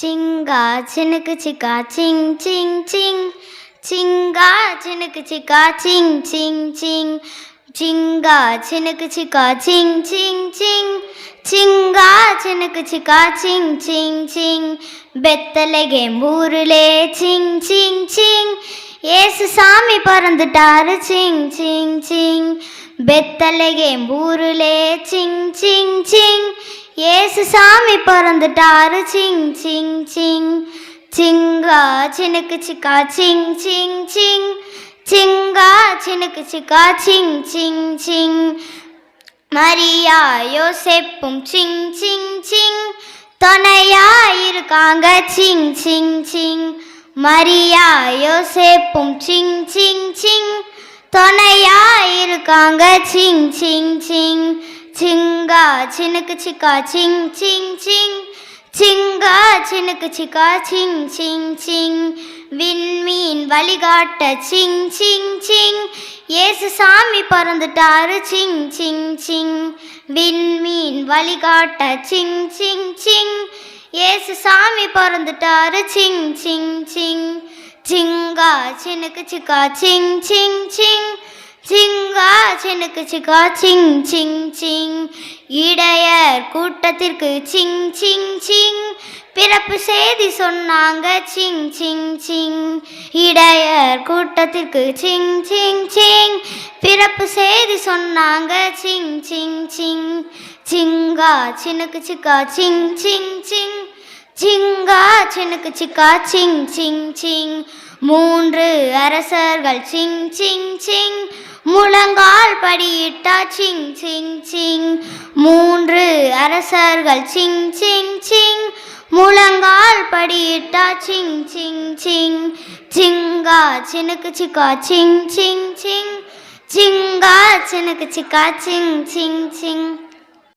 சிங்கா சினுக்கு சிக்கா சிங் சிங் சிங். சிங்கா சினுக்கு சிக்கா சிங் சிங் சிங். சிங்கா சினுக்கு சிக்கா சிங் சிங் சிங். சிங்கா சினுக்கு சிக்கா சிங் சிங் சிங். பெத்தலகே ஊருலே சிங் சிங் சிங். ஏசு சாமி பிறந்துட்டாரு சிங் சிங் சிங். பெத்தலகே ஊருலே சிங் சிங் சிங். ஏசு சாமி பிறந்துட்டாரு. சிங் சிங் சிங். சிங்கா சினுக்கு சிக்கா சிங் சிங் சிங். சிங்கா சினுக்கு சிக்கா சிங் சிங் சிங். மரியா யோசேப்பும் சிங் சிங் சிங். துணையா இருக்காங்க. சிங் சிங் சிங். மரியா யோசேப்பும் சிங் சிங் சிங். துணையா இருக்காங்க. சிங் சிங் சிங். சிங்கா சினுக்கு சிக்கா சிங் சிங் சிங். சிங்கா சினுக்கு சிக்கா சிங் சிங் சிங். விண்மீன் வழிகாட்ட சிங் சிங் சிங். ஏசு சாமி பிறந்துட்டாரு சிங் சிங் சிங். விண்மீன் வழிகாட்ட சிங் சிங் சிங். ஏசு சாமி பிறந்துட்டாரு சிங் சிங் சிங். சிங்கா சினுக்கு சிக்கா சிங் சிங் சிங். சிங்கா சினுக்கு சிக்கா சிங் சிங் சிங். இடையர் கூட்டத்திற்கு சிங் சிங் சிங். பிறப்பு செய்தி சொன்னாங்க சிங் சிங் சிங். இடையர் கூட்டத்திற்கு சிங் சிங் சிங். பிறப்பு செய்தி சொன்னாங்க சிங் சிங் சிங். சிங்கா சின்னுக்கு சிக்கா சிங் சிங் சிங். சிங்கா சின்னுக்கு சிக்கா சிங் சிங் சிங். மூன்று அரசர்கள் சிங் சிங் சிங். முழங்கால் படியிட்டா சிங் சிங் சிங். மூன்று அரசர்கள் சிங் சிங் சிங். முழங்கால் படியிட்டா சிங் சிங் சிங். சிங்கா சினுக்கு சிக்கா சிங் சிங் சிங். சிங்கா சினுக்கு சிக்கா சிங் சிங் சிங்.